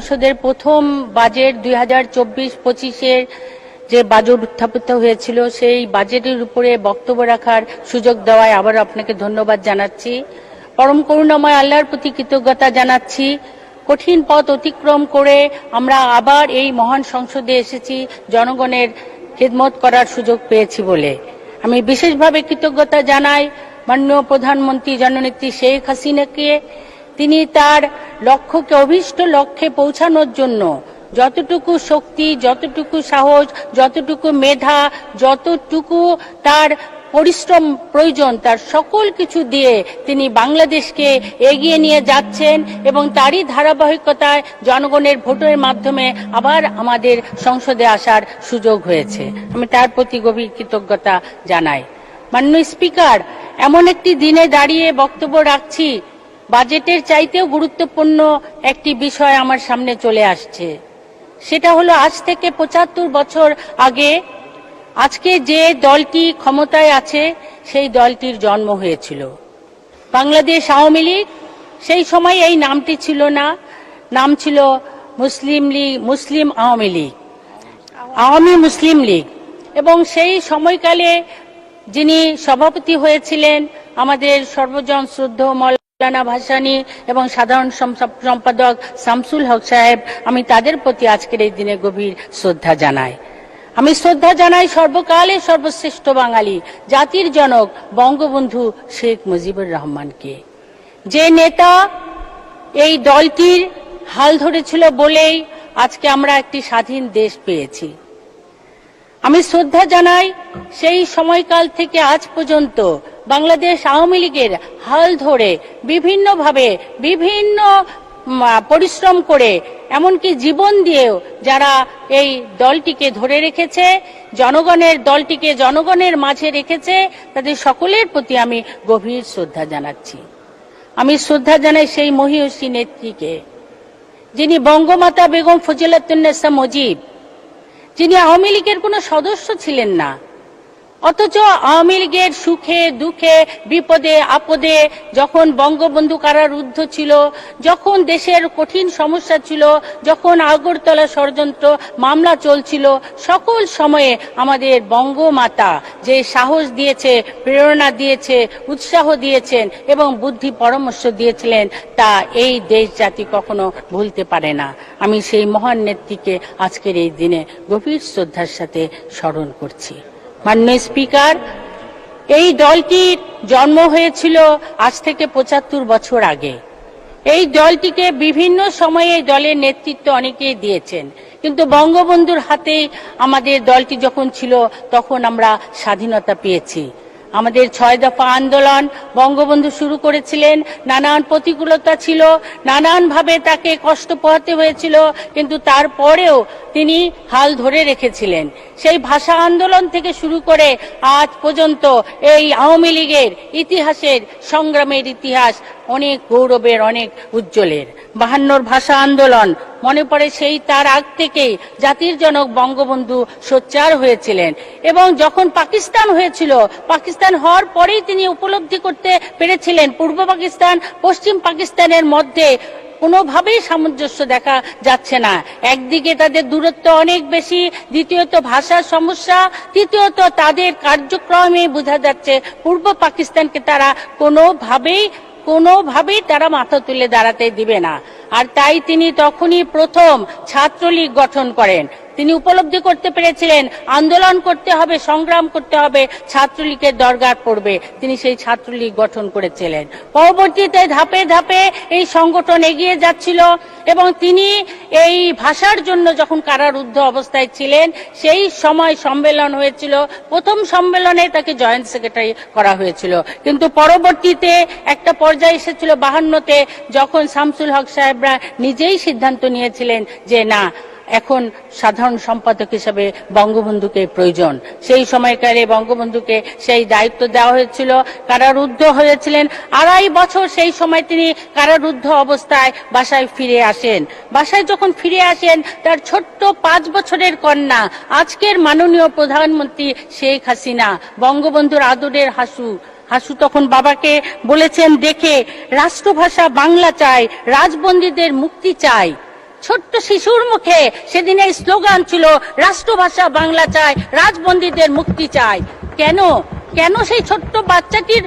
সংসদের প্রথম বাজেট দুই হাজার চব্বিশ পঁচিশের যে বাজেট উত্থাপিত হয়েছিল, সেই বাজেটের উপরে বক্তব্য রাখার সুযোগ দেওয়ায় আবার আপনাকে ধন্যবাদ জানাচ্ছি। পরম করুণাময় আল্লাহর প্রতি কৃতজ্ঞতা জানাচ্ছি। কঠিন পথ অতিক্রম করে আমরা আবার এই মহান সংসদে এসেছি, জনগণের খেদমত করার সুযোগ পেয়েছি বলে। আমি বিশেষভাবে কৃতজ্ঞতা জানাই মাননীয় প্রধানমন্ত্রী জননেত্রী শেখ হাসিনাকে। তিনি তার লক্ষ্যকে অভিষ্ট লক্ষ্যে পৌঁছানোর জন্য যতটুকু শক্তি, যতটুকু সাহস, যতটুকু মেধা, যতটুকু তার পরিশ্রম প্রয়োজন, তার সকল কিছু দিয়ে তিনি বাংলাদেশকে এগিয়ে নিয়ে যাচ্ছেন এবং তারই ধারাবাহিকতায় জনগণের ভোটের মাধ্যমে আবার আমাদের সংসদে আসার সুযোগ হয়েছে। আমি তার প্রতি গভীর কৃতজ্ঞতা জানাই। মাননীয় স্পিকার, এমন একটি দিনে দাঁড়িয়ে বক্তব্য রাখছি বাজেটের চাইতেও গুরুত্বপূর্ণ একটি বিষয় আমার সামনে চলে আসছে। সেটা হলো আজ থেকে পঁচাত্তর বছর আগে আজকে যে দলটি ক্ষমতায় আছে, সেই দলটির জন্ম হয়েছিল। বাংলাদেশ আওয়ামী লীগ, সেই সময় এই নামটি ছিল না, নাম ছিল মুসলিম লীগ, মুসলিম আওয়ামী লীগ, আওয়ামী মুসলিম লীগ। এবং সেই সময়কালে যিনি সভাপতি হয়েছিলেন, আমাদের সর্বজন শ্রদ্ধ মৌলানা ভাসানী এবং সাধারণ সম্পাদক শামসুল হক সাহেব, আমি তাদের প্রতি আজকের এই দিনে গভীর শ্রদ্ধা জানাই। আমি শ্রদ্ধা জানাই সর্বকালে সর্বশ্রেষ্ঠ বাঙালি, জাতির জনক বঙ্গবন্ধু শেখ মুজিবুর রহমানকে। যে নেতা এই দলটির হাল ধরেছিল বলেই আজকে আমরা একটি স্বাধীন দেশ পেয়েছি। আমি শ্রদ্ধা জানাই সেই সময়কাল থেকে আজ পর্যন্ত বাংলাদেশ আওয়ামী লীগের হাল ধরে বিভিন্নভাবে বিভিন্ন পরিশ্রম করে, এমনকি জীবন দিয়েও যারা এই দলটিকে ধরে রেখেছে, জনগণের দলটিকে জনগণের মাঝে রেখেছে, তাদের সকলের প্রতি আমি গভীর শ্রদ্ধা জানাচ্ছি। আমি শ্রদ্ধা জানাই সেই মহিষী নেত্রীকে, যিনি বঙ্গমাতা বেগম ফজিলাতুন্নেসা মজিব যিনি আওয়ামী লীগের কোনো সদস্য ছিলেন না অথচ আওয়ামী লীগের সুখে, দুঃখে, বিপদে, আপদে যখন বঙ্গবন্ধু কারারুদ্ধ ছিল, যখন দেশের কঠিন সমস্যা ছিল, যখন আগরতলা ষড়যন্ত্র, মামলা চলছিল, সকল সময়ে আমাদের বঙ্গমাতা যে সাহস দিয়েছে, প্রেরণা দিয়েছে, উৎসাহ দিয়েছেন এবং বুদ্ধি পরামর্শ দিয়েছিলেন, তা এই দেশ জাতি কখনো ভুলতে পারে না। আমি সেই মহান নেত্রীকে আজকের এই দিনে গভীর শ্রদ্ধার সাথে স্মরণ করছি। মাননীয় স্পিকার, এই দলটির জন্ম হয়েছিল আজ থেকে পঁচাত্তর বছর আগে। এই দলটিকে বিভিন্ন সময়ে দলের নেতৃত্ব অনেকেই দিয়েছেন। কিন্তু বঙ্গবন্ধুর হাতেই আমাদের দলটি যখন ছিল, তখন আমরা স্বাধীনতা পেয়েছি। আমাদের ছয় দফা আন্দোলন বঙ্গবন্ধু শুরু করেছিলেন। নানান প্রতিকূলতা ছিল, নানানভাবে তাকে কষ্ট পোহাতে হয়েছিল, কিন্তু তারপরেও তিনি হাল ধরে রেখেছিলেন। সেই ভাষা আন্দোলন থেকে শুরু করে আজ পর্যন্ত এই আওয়ামী লীগের ইতিহাসের সংগ্রামের ইতিহাস অনেক গৌরবের, অনেক উজ্জ্বলের। বাহান্নর ভাষা আন্দোলন, মনে পড়ে সেই তার আগ থেকেই জাতির জনক বঙ্গবন্ধু সোচ্চার হয়েছিলেন এবং যখন পাকিস্তান হয়েছিল, পাকিস্তান হওয়ার পরেই তিনি উপলব্ধি করতে পেরেছিলেন পূর্ব পাকিস্তান, পশ্চিম পাকিস্তানের মধ্যে কোনোভাবেই সামঞ্জস্য দেখা যাচ্ছে না। একদিকে তাদের দূরত্ব অনেক বেশি, দ্বিতীয়ত ভাষার সমস্যা, তৃতীয়ত তাদের কার্যক্রমে বোঝা যাচ্ছে পূর্ব পাকিস্তানকে তারা কোনোভাবেই কোনোভাবেই তারা মাথা তুলে দাঁড়াতে দিবে না। আর তাই তিনি তখনই প্রথম ছাত্রলীগ গঠন করেন। তিনি উপলব্ধি করতে পেরেছিলেন, আন্দোলন করতে হবে, সংগ্রাম করতে হবে, ছাত্রলীগের দরকার পড়বে। তিনি সেই ছাত্রলীগ গঠন করেছিলেন। পরবর্তীতে ধাপে ধাপে এই সংগঠন এগিয়ে যাচ্ছিল এবং তিনি এই ভাষার জন্য যখন কারারুদ্ধ অবস্থায় ছিলেন, সেই সময় সম্মেলন হয়েছিল। প্রথম সম্মেলনে তাকে জয়েন্ট সেক্রেটারি করা হয়েছিল। কিন্তু পরবর্তীতে একটা পর্যায়ে এসেছিল বাহান্নতে, যখন শামসুল হক সাহেবরা নিজেই সিদ্ধান্ত নিয়েছিলেন যে না, এখন সাধারণ সম্পাদক হিসেবে বঙ্গবন্ধুকে প্রয়োজন। সেই সময়কালে বঙ্গবন্ধুকে সেই দায়িত্ব দেওয়া হয়েছিল, কারারুদ্ধ হয়েছিলেন। আড়াই বছর সেই সময় তিনি কারারুদ্ধ অবস্থায় বাসায় ফিরে আসেন। বাসায় যখন ফিরে আসেন, তার ছোট্ট পাঁচ বছরের কন্যা, আজকের মাননীয় প্রধানমন্ত্রী শেখ হাসিনা, বঙ্গবন্ধুর আদরের হাসু। হাসু তখন বাবাকে বলেছেন, দেখে রাষ্ট্রভাষা বাংলা চাই রাজবন্দীদের মুক্তি চাই ছোট্ট শিশুর মুখে সেদিন এই স্লোগান ছিল, রাষ্ট্রভাষা বাংলা চাই রাজবন্দীদের মুক্তি চাই কেন? কেন সেই ছোট্ট বাচ্চাটির